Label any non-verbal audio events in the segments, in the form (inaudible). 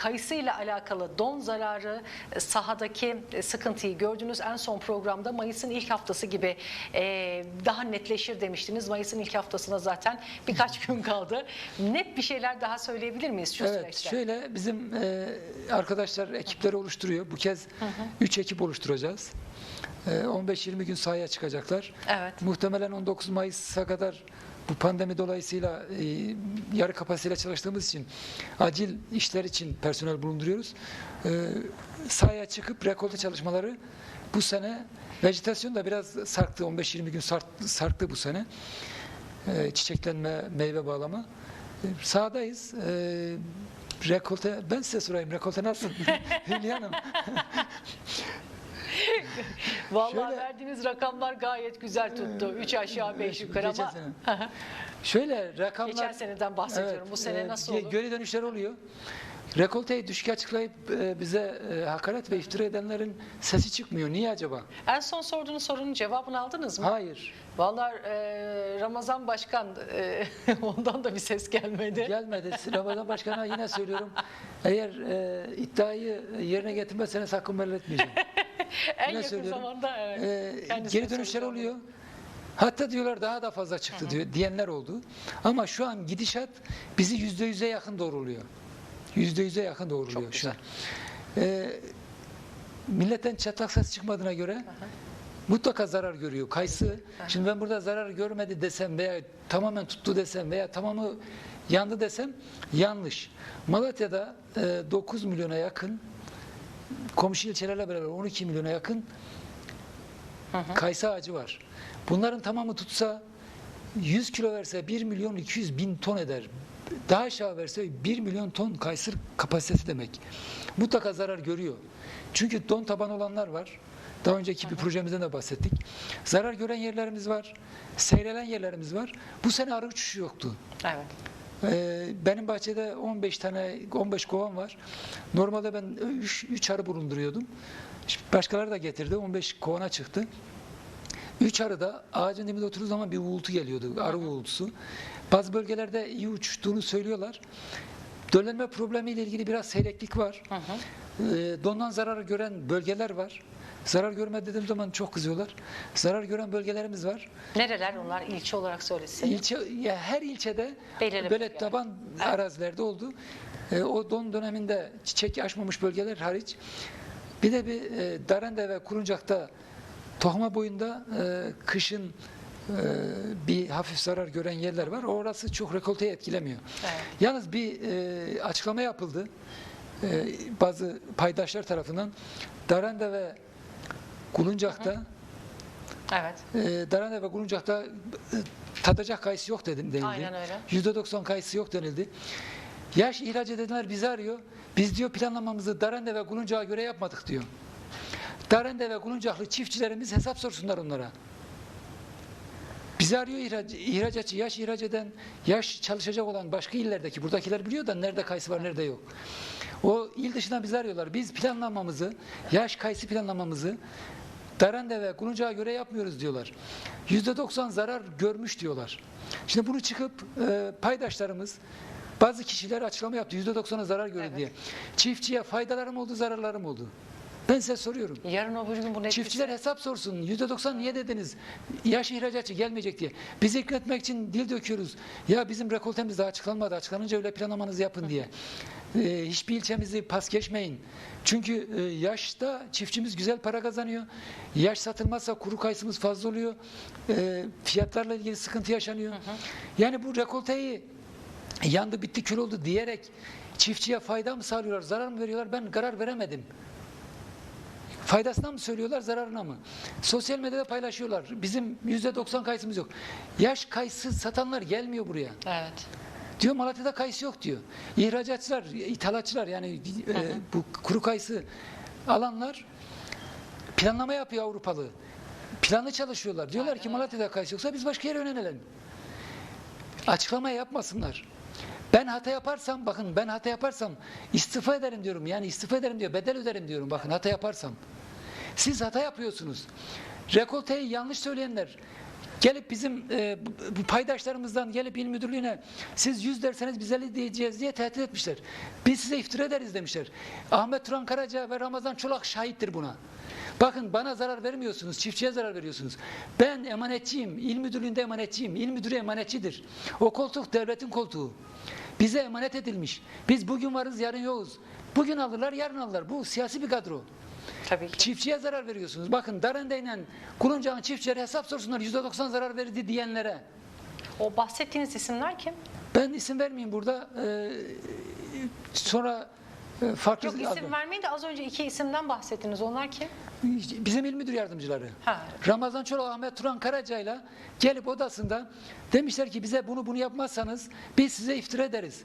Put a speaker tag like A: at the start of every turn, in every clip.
A: kayısı ile alakalı don zararı, e, sahadaki e, sıkıntıyı gördünüz. En son programda Mayıs'ın ilk haftası gibi e, daha netleşir demiştiniz. Mayıs'ın ilk haftasına zaten birkaç (laughs) gün kaldı. Net bir şeyler daha söyleyebilir miyiz şu
B: Evet,
A: süreçte?
B: şöyle bizim arkadaşlar ekipleri oluşturuyor. Bu kez 3 ekip oluşturacağız. E, 15-20 gün sahaya çıkacaklar.
A: Evet.
B: Muhtemelen 19 Mayıs'a kadar bu pandemi dolayısıyla e, yarı kapasiteyle çalıştığımız için acil işler için personel bulunduruyoruz. E, sahaya çıkıp rekolte çalışmaları bu sene vejetasyon da biraz sarktı. 15-20 gün sart- sarktı bu sene. E, çiçeklenme, meyve bağlama. E, sahadayız. E, rekolte, ben size sorayım. Rekolte nasıl? (laughs) Hülya Hanım. (laughs) (laughs)
A: Vallahi
B: Şöyle-
A: verdiğiniz rakamlar gayet güzel tuttu. 3 aşağı 5 yukarı ama
B: sene. (laughs) Şöyle rakamlar...
A: geçen seneden bahsediyorum. Bu sene
B: e,
A: nasıl olur?
B: Geri dönüşler oluyor. Rekolteyi düşük açıklayıp e, bize e, hakaret ve iftira edenlerin sesi çıkmıyor. Niye acaba?
A: En son sorduğunuz sorunun cevabını aldınız mı?
B: Hayır.
A: Vallahi e, Ramazan Başkan e, (laughs) ondan da bir ses gelmedi.
B: Gelmedi. Ramazan Başkan'a yine söylüyorum. Eğer e, iddiayı yerine getirmezseniz hakkımı elletmeyeceğim.
A: En yakın
B: söylüyorum.
A: zamanda evet.
B: E,
A: Kendisine
B: geri dönüşler oluyor. Hatta diyorlar daha da fazla çıktı diyor, diyenler oldu. Ama şu an gidişat bizi yüzde yüze yakın doğruluyor. Yüzde yüze yakın doğruluyor şu an. Ee, milletten çatlak ses çıkmadığına göre mutlaka zarar görüyor. Kayısı, şimdi ben burada zarar görmedi desem veya tamamen tuttu desem veya tamamı yandı desem yanlış. Malatya'da e, 9 milyona yakın komşu ilçelerle beraber 12 milyona yakın kayısı ağacı var. Bunların tamamı tutsa 100 kilo verse 1 milyon 200 bin ton eder. Daha aşağı verse 1 milyon ton kayısı kapasitesi demek. Mutlaka zarar görüyor. Çünkü don taban olanlar var. Daha önceki bir projemizden de bahsettik. Zarar gören yerlerimiz var. Seyrelen yerlerimiz var. Bu sene arı uçuşu yoktu.
A: Evet.
B: Ee, benim bahçede 15 tane 15 kovan var. Normalde ben 3, 3 arı bulunduruyordum. Başkaları da getirdi. 15 kovana çıktı. 3 arı da ağacın dibinde oturduğu zaman bir uğultu geliyordu. Arı uğultusu. Bazı bölgelerde iyi uçtuğunu söylüyorlar. Döllenme problemiyle ilgili biraz seyreklik var. Ee, dondan zarar gören bölgeler var. Zarar görme dediğim zaman çok kızıyorlar. Zarar gören bölgelerimiz var.
A: Nereler onlar ilçe olarak söylesin.
B: İlçe, ya her ilçede
A: Belirli
B: böyle
A: bölgeler.
B: taban arazilerde oldu. E, o don döneminde çiçek açmamış bölgeler hariç. Bir de bir e, Darende ve Kuruncak'ta tohuma boyunda e, kışın e, bir hafif zarar gören yerler var. Orası çok rekolteyi etkilemiyor.
A: Evet.
B: Yalnız bir e, açıklama yapıldı. E, bazı paydaşlar tarafından Darende ve Kuluncak'ta
A: Evet.
B: e, Darane ve Guruncak'ta e, tadacak kayısı yok dedim, denildi.
A: Aynen öyle.
B: %90 kayısı yok denildi. Yaş ihraç edenler bizi arıyor. Biz diyor planlamamızı Darende ve Guruncak'a göre yapmadık diyor. Darende ve Guruncaklı çiftçilerimiz hesap sorsunlar onlara. Bizi arıyor ihraç, ihracatçı, yaş ihraç eden, yaş çalışacak olan başka illerdeki, buradakiler biliyor da nerede kayısı var, nerede yok. O il dışına bizi arıyorlar. Biz planlamamızı, yaş kayısı planlamamızı Darende ve Guruncak'a göre yapmıyoruz diyorlar. %90 zarar görmüş diyorlar. Şimdi bunu çıkıp e, paydaşlarımız, bazı kişiler açıklama yaptı. %90'a zarar gördü
A: Evet.
B: diye. Çiftçiye faydalarım oldu, zararlarım oldu. Ben size soruyorum.
A: Yarın öbür gün bu net
B: Çiftçiler hesap sorsun. %90 niye dediniz? Yaş ihracatçı gelmeyecek diye. Bizi ikna etmek için dil döküyoruz. Ya bizim rekoltemiz daha açıklanmadı. Açıklanınca öyle planlamanızı yapın diye. Ee, hiçbir ilçemizi pas geçmeyin. Çünkü e, yaşta çiftçimiz güzel para kazanıyor. Yaş satılmazsa kuru kayısımız fazla oluyor. Ee, fiyatlarla ilgili sıkıntı yaşanıyor. Yani bu rekolteyi yandı bitti kül oldu diyerek çiftçiye fayda mı sağlıyorlar, zarar mı veriyorlar? Ben karar veremedim. Faydasına mı söylüyorlar, zararına mı? Sosyal medyada paylaşıyorlar. Bizim %90 kayısımız yok. Yaş kayısı satanlar gelmiyor buraya.
A: Evet.
B: Diyor Malatya'da kayısı yok diyor. İhracatçılar, ithalatçılar yani e, bu kuru kayısı alanlar planlama yapıyor Avrupalı. Planlı çalışıyorlar. Diyorlar ki Malatya'da kayısı yoksa biz başka yere yönelelim. Açıklama yapmasınlar. Ben hata yaparsam bakın ben hata yaparsam istifa ederim diyorum. Yani istifa ederim diyor. Bedel öderim diyorum bakın hata yaparsam. Siz hata yapıyorsunuz. Rekolteyi yanlış söyleyenler gelip bizim e, paydaşlarımızdan gelip il müdürlüğüne siz yüz derseniz biz 50 diyeceğiz diye tehdit etmişler. Biz size iftira ederiz demişler. Ahmet Turan Karaca ve Ramazan Çolak şahittir buna. Bakın bana zarar vermiyorsunuz, çiftçiye zarar veriyorsunuz. Ben emanetçiyim, il müdürlüğünde emanetçiyim. İl müdürü emanetçidir. O koltuk devletin koltuğu. Bize emanet edilmiş. Biz bugün varız, yarın yokuz. Bugün alırlar, yarın alırlar. Bu siyasi bir kadro.
A: Tabii ki.
B: Çiftçiye zarar veriyorsunuz. Bakın Darende ile Kuluncak'ın çiftçileri hesap sorsunlar. %90 zarar verdi diyenlere.
A: O bahsettiğiniz isimler kim?
B: Ben isim vermeyeyim burada. Ee, sonra e, farklı
A: Yok isim vermeyin de az önce iki isimden bahsettiniz. Onlar kim?
B: bizim il müdür yardımcıları.
A: Ha.
B: Ramazan Çolak, Ahmet Turan Karaca'yla gelip odasında demişler ki bize bunu bunu yapmazsanız biz size iftira ederiz.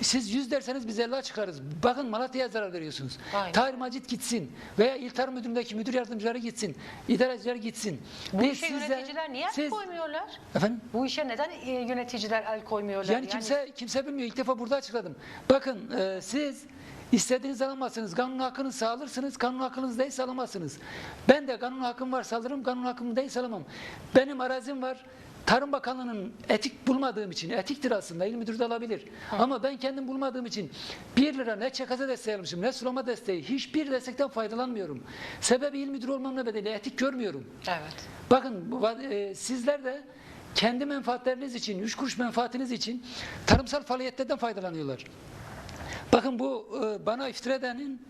B: Siz yüz derseniz biz 50 çıkarız. Bakın Malatya'ya zarar veriyorsunuz.
A: Aynen.
B: Tahir Macit gitsin veya İl Tarım Müdürlüğü'ndeki müdür yardımcıları gitsin. idareciler gitsin.
A: Bu
B: Biz
A: işe
B: size-
A: yöneticiler niye el
B: siz-
A: koymuyorlar?
B: Efendim?
A: Bu işe neden e, yöneticiler el koymuyorlar?
B: Yani kimse kimse bilmiyor. İlk defa burada açıkladım. Bakın e, siz istediğiniz alamazsınız. Kanun hakkınızı alırsınız. Kanun hakkınız değilse alamazsınız. Ben de kanun hakkım varsa alırım. Kanun hakkım değilse alamam. Benim arazim var. Tarım Bakanlığı'nın etik bulmadığım için, etiktir aslında, il müdürü de alabilir. Ama ben kendim bulmadığım için 1 lira ne çakaza desteği almışım, ne sulama desteği, hiçbir destekten faydalanmıyorum. Sebebi il müdürü olmam nedeniyle etik görmüyorum.
A: Evet.
B: Bakın e, sizler de kendi menfaatleriniz için, üç kuruş menfaatiniz için tarımsal faaliyetlerden faydalanıyorlar. Bakın bu e, bana iftira edenin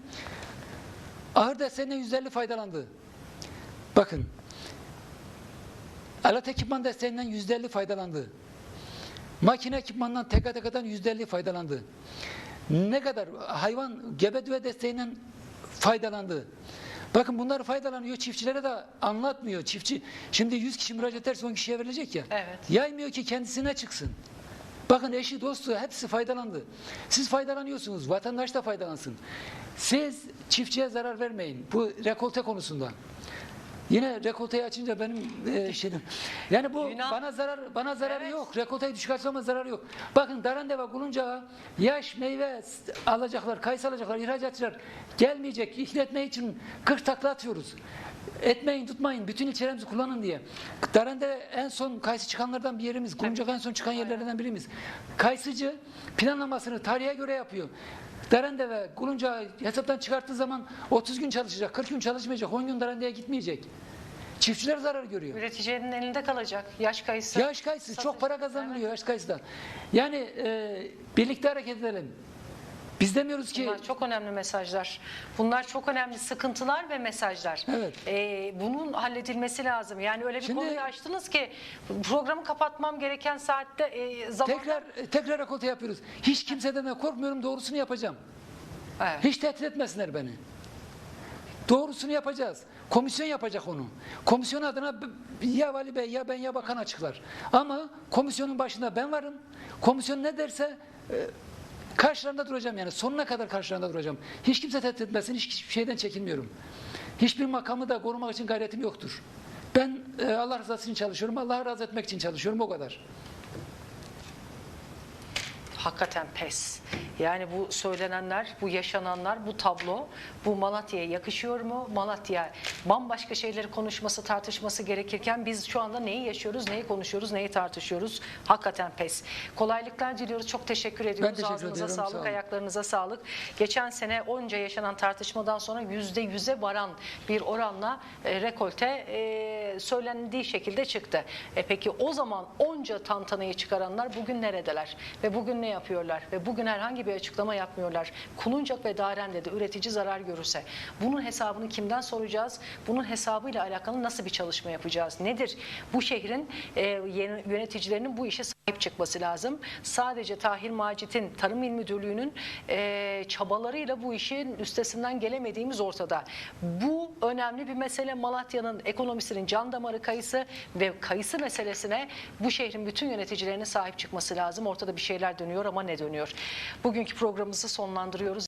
B: ahır desteğinden yüzde elli faydalandı. Bakın alet ekipman desteğinden yüzde elli faydalandı. Makine ekipmanından TKTK'dan yüzde elli faydalandı. Ne kadar hayvan gebe düve desteğinden faydalandı. Bakın bunlar faydalanıyor. Çiftçilere de anlatmıyor. Çiftçi şimdi 100 kişi müracaat ederse 10 kişiye verilecek ya.
A: Evet.
B: Yaymıyor ki kendisine çıksın. Bakın eşi, dostu hepsi faydalandı. Siz faydalanıyorsunuz. Vatandaş da faydalansın. Siz çiftçiye zarar vermeyin. Bu rekolte konusunda. Yine rekolteyi açınca benim e, şeyim. Yani bu
A: Günah.
B: bana zarar bana zararı
A: Evet.
B: yok. Rekolteyi düşük açmama zararı yok. Bakın Darende ve Kuluncağa yaş meyve alacaklar, kayısı alacaklar, ihracatçılar gelmeyecek. İhletme için 40 takla atıyoruz. Etmeyin, tutmayın. Bütün ilçelerimizi kullanın diye. Darende en son kayısı çıkanlardan bir yerimiz. Kuluncak en son çıkan yerlerden birimiz. Kayısıcı planlamasını tarihe göre yapıyor. Darende ve Kuluncağı hesaptan çıkarttığı zaman 30 gün çalışacak, 40 gün çalışmayacak, 10 gün Darende'ye gitmeyecek. Çiftçiler zarar görüyor.
A: Üreticinin elinde kalacak. Yaş kayısı.
B: Yaş kayısı çok para kazanılıyor yaş kayısıdan. Yani e, birlikte hareket edelim. Biz demiyoruz ki
A: Bunlar çok önemli mesajlar. Bunlar çok önemli sıkıntılar ve mesajlar.
B: Evet.
A: Ee, bunun halledilmesi lazım. Yani öyle bir
B: Şimdi-
A: konuyu açtınız ki programı kapatmam gereken saatte e, zaman...
B: tekrar tekrar rekolte yapıyoruz. Hiç kimseden de korkmuyorum doğrusunu yapacağım.
A: Evet.
B: Hiç tehdit etmesinler beni. Doğrusunu yapacağız. Komisyon yapacak onu. Komisyon adına ya Vali Bey ya ben ya bakan açıklar. Ama komisyonun başında ben varım. Komisyon ne derse e, karşılarında duracağım yani. Sonuna kadar karşılarında duracağım. Hiç kimse tehdit etmesin. Hiçbir şeyden çekinmiyorum. Hiçbir makamı da korumak için gayretim yoktur. Ben e, Allah rızası için çalışıyorum. Allah'ı razı etmek için çalışıyorum. O kadar.
A: Hakikaten pes. Yani bu söylenenler, bu yaşananlar, bu tablo, bu Malatya'ya yakışıyor mu? Malatya bambaşka şeyleri konuşması, tartışması gerekirken biz şu anda neyi yaşıyoruz, neyi konuşuyoruz, neyi tartışıyoruz? Hakikaten pes. Kolaylıklar diliyoruz. Çok teşekkür ediyoruz.
B: teşekkür
A: Ağzınıza
B: ediyorum,
A: sağlık,
B: sağ olun.
A: ayaklarınıza sağlık. Geçen sene onca yaşanan tartışmadan sonra yüzde yüze varan bir oranla e, rekolte e, söylendiği şekilde çıktı. E, peki o zaman onca tantanayı çıkaranlar bugün neredeler? Ve bugün ne yapıyorlar? Ve bugün herhangi bir açıklama yapmıyorlar. Kununcak ve Daren'de de üretici zarar görürse bunun hesabını kimden soracağız? Bunun hesabıyla alakalı nasıl bir çalışma yapacağız? Nedir? Bu şehrin e, yöneticilerinin bu işe sahip çıkması lazım. Sadece Tahir Macit'in Tarım İl Müdürlüğü'nün e, çabalarıyla bu işin üstesinden gelemediğimiz ortada. Bu önemli bir mesele. Malatya'nın ekonomisinin can damarı kayısı ve kayısı meselesine bu şehrin bütün yöneticilerinin sahip çıkması lazım. Ortada bir şeyler dönüyor ama ne dönüyor? Bugünkü programımızı sonlandırıyoruz.